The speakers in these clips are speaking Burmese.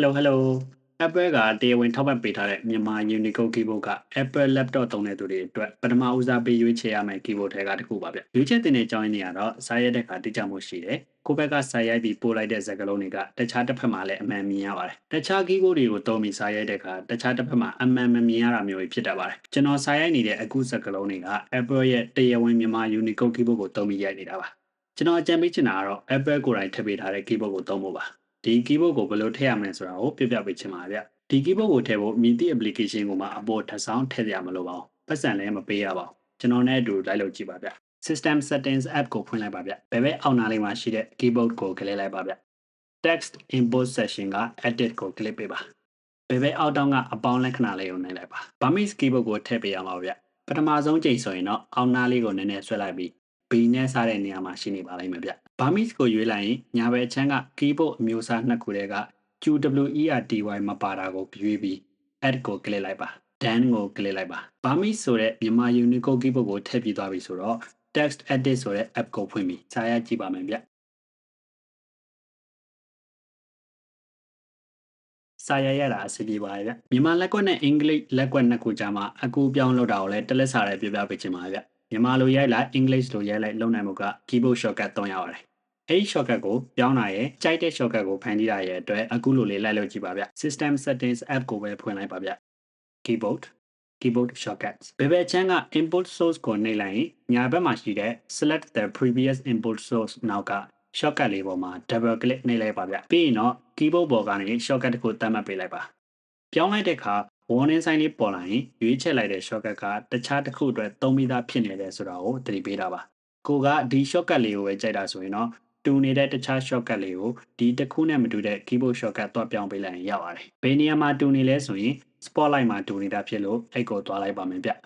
Hello Hello Apple ကတရားဝင်ထောက်ပံ့ပေးထားတဲ့မြန်မာ Unicode keyboard က Apple laptop သုံးတဲ့သူတွေအတွက်ပထမဦးစားပေးရွေးချယ်ရမယ့် keyboard ထဲကတစ်ခုပါဗျ။ရွေးချယ်တင်တဲ့အကြောင်းရင်းတွေကတော့စာရိုက်တဲ့အခါတိကျမှုရှိတယ်။ကိုယ့်ဘက်ကစာရိုက်ပြီးပို့လိုက်တဲ့စကားလုံးတွေကတခြားတစ်ဖက်မှာလည်းအမှန်မြင်ရပါတယ်။တခြား keyboard တွေကိုသုံးပြီးစာရိုက်တဲ့အခါတခြားတစ်ဖက်မှာအမှန်မမြင်ရတာမျိုးဖြစ်တတ်ပါတယ်။ကျွန်တော်စာရိုက်နေတဲ့အခုစကားလုံးတွေက Apple ရဲ့တရားဝင်မြန်မာ Unicode keyboard ကိုသုံးပြီးရိုက်နေတာပါ။ကျွန်တော်အကြံပေးချင်တာကတော့ Apple ကိုယ်တိုင်ထည့်ပေးထားတဲ့ keyboard ကိုသုံးဖို့ပါ။ ဒီ keyboard ကိုဘယ်လိုထည့်ရမလဲဆိုတာကိုပြပြပေးချင်ပါဗျ။ဒီ keyboard ကိုထည့်ဖို့မြည်သည့် application ကိုမှအပေါ်ထပ်ဆောင်ထည့်ရမလို့ပါဘူး။ပတ်စံလည်းမပေးရပါဘူး။ကျွန်တော်နဲ့အတူလိုက်လုပ်ကြည့်ပါဗျ။ System Settings app ကိုဖွင့်လိုက်ပါဗျ။ဘယ်ဘက်အောက်နားလေးမှာရှိတဲ့ keyboard ကို click လိုက်ပါဗျ။ Text import section က edit ကို click ပေးပါ။ဘယ်ဘက်အောက်တောင်းကအပေါင်းလက္ခဏာလေးကိုနှိပ်လိုက်ပါ။ Burmese keyboard ကိုထည့်ပေးရမှာဗျ။ပထမဆုံးချိန်ဆိုရင်တော့အောက်နားလေးကိုနည်းနည်းဆွဲလိုက်ပြီး B နဲ့စတဲ့နေရာမှာရှိနေပါလိမ့်မယ်ဗျ။ Burmese ကိုရွေးလိုက်ရင်ညာဘက်ချမ်းက keyboard အမျိုးအစားနှစ်ခုတည်းက QWERTY မပါတာကိုရွေးပြီး add ကို click လိုက်ပါ done ကို click လိုက်ပါ Burmese ဆိုတဲ့မြန်မာ Unicode keyboard ကိုထည့်ပြီးသွားပြီဆိုတော့ text edit ဆိုတဲ့ app ကိုဖွင့်ပြီးစာရိုက်ကြည့်ပါမယ်ဗျစာရရတာအဆင်ပြေပါရဲ့ဗျမြန်မာလက်ကွက်နဲ့အင်္ဂလိပ်လက်ကွက်နှစ်ခုကြားမှာအကူပြောင်းလုပ်တာကိုလည်းတလက်စာရဲပြပြပေးချင်ပါဗျ မြန်မာလိုရိုက်လိုက်အင်္ဂလိပ်လိုရိုက်လိုက်လုပ်နိုင်မှုက keyboard shortcut သုံးရပါတယ်အဲဒီ shortcut ကိုပြောင်းတာရဲ့ကြိုက်တဲ့ shortcut ကိုဖန်တီးတာရဲ့အတွက်အခုလိုလေးလိုက်လို့ကြည့်ပါဗျ system settings app ကိုပဲဖွင့်လိုက်ပါဗျ keyboard keyboard shortcuts ဘယ်ဘက်ချမ်းက input source ကိုနှိပ်လိုက်ရင်ညာဘက်မှာရှိတဲ့ select the previous input source နောက်က shortcut လေးပေါ်မှာ double click နှိပ်လိုက်ပါဗျပြီးရင်တော့ keyboard ပေါ်ကနေ shortcut တစ်ခုသတ်မှတ်ပေးလိုက်ပါပြောင်းလိုက်တဲ့အခါ warning sign လေးပေါ်လာရင်ရွေးချယ်လိုက်တဲ့ shortcut ကတခြားတစ်ခုအတွက်သုံးပြီးသားဖြစ်နေတယ်ဆိုတာကိုသတိပေးတာပါကိုကဒီ shortcut လေးကိုပဲကြိုက်တာဆိုရင်တော့တူနေတဲ့တခြား shortcut လေးကိုဒီတစ်ခုနဲ့မတူတဲ့ keyboard shortcut တွားပြောင်းပေးလိုက်ရင်ရပါတယ်။ဘယ်နေရာမှာတူနေလဲဆိုရင် spotlight မှာတူနေတာဖြစ်လို့အဲ့ကိုတွားလိုက်ပါမယ်ဗျ။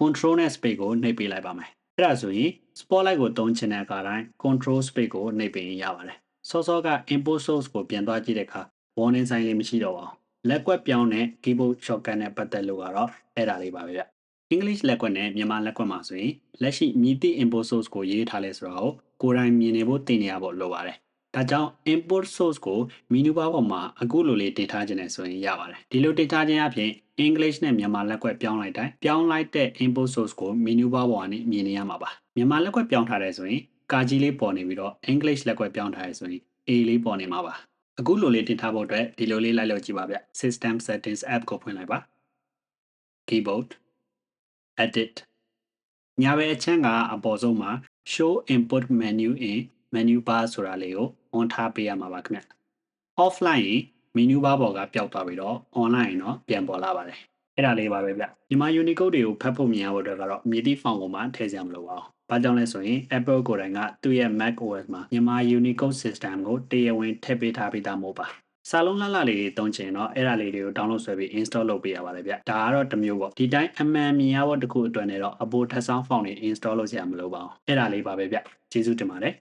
control နဲ့ space ကိုနှိပ်ပေးလိုက်ပါမယ်။အဲ့ဒါဆိုရင် spotlight ကိုသုံးချင်တဲ့အခါတိုင်း control space ကိုနှိပ်ပေးရင်ရပါတယ်။စောစောက input source ကိုပြန်သွားကြည့်တဲ့အခါ warning sign လေးမရှိတော့ပါဘူး။ လက်ကွက်ပြောင်းတဲ့ keyboard shortcut နဲ့ပတ်သက်လို့ကတော့အဲ့ဒါလေးပါပဲဗျ။ English လက်ကွက်နဲ့မြန်မာလက်ကွက်မှာဆိုရင်လက်ရှိမြည်သည့် import source ကိုရေးထားလဲဆိုတာကိုကိုယ်တိုင်မြင်နေဖို့သိနေရဖို့လိုပါတယ်။ဒါကြောင့် import source ကို menu bar ပေါ်မှာအခုလိုလေးတင်ထားခြင်းနဲ့ဆိုရင်ရပါတယ်။ဒီလိုတင်ထားခြင်းအပြင် English နဲ့မြန်မာလက်ကွက်ပြောင်းလိုက်တိုင်းပြောင်းလိုက်တဲ့ import source ကို menu bar ပေါ်ကနေမြင်နေရမှာပါ။မြန်မာလက်ကွက်ပြောင်းထားတယ်ဆိုရင်ကာကြီးလေးပေါ်နေပြီးတော့ English လက်ကွက်ပြောင်းထားရဆိုရင် A လေးပေါ်နေမှာပါ။ အခုလိုလေးတင်ထားဖို့အတွက်ဒီလိုလေးလိုက်လို့ကြည့်ပါဗျ။ System Settings app ကိုဖွင့်လိုက်ပါ။ Keyboard edit ညာဘက်အချမ်းကအပေါ်ဆုံးမှာ show input menu in menu bar ဆိုတာလေးကို on ထားပေးရမှာပါခင်ဗျ offline ရင် menu bar ပေါ်ကပျောက်သွားပြီးတော့ online ရင်တော့ပြန်ပေါ်လာပါတယ် အဲ့ဒါလေးပါပဲဗျမြန်မာ Unicode တွေကိုဖတ်ဖို့မြင်ရဖို့အတွက်ကတော့မြေတိဖောင်ပေါ်မှာထည့်စရာမလိုပါဘူး။ဘာကြောင့်လဲဆိုရင် Apple ကိုယ်တိုင်ကသူ့ရဲ့ Mac OS မှာမြန်မာ Unicode system ကိုတရားဝင်ထည့်ပေးထားပြီးသားမို့ပါ။စာလုံးလှလှလေးတွေတုံးချင်တော့အဲ့ဒါလေးတွေကို download ဆွဲပြီး install လုပ်ပေးရပါတယ်ဗျဒါကတော့တစ်မျိုးပေါ့ဒီတိုင်းအမှန်မြင်ရဖို့တခုအတွက်နဲ့တော့အပေါ်ထပ်ဆောင်ဖောင်တွေ install လုပ်ရမှာမလိုပါဘူးအဲ့ဒါလေးပါပဲဗျကျေးဇူးတင်ပါတယ်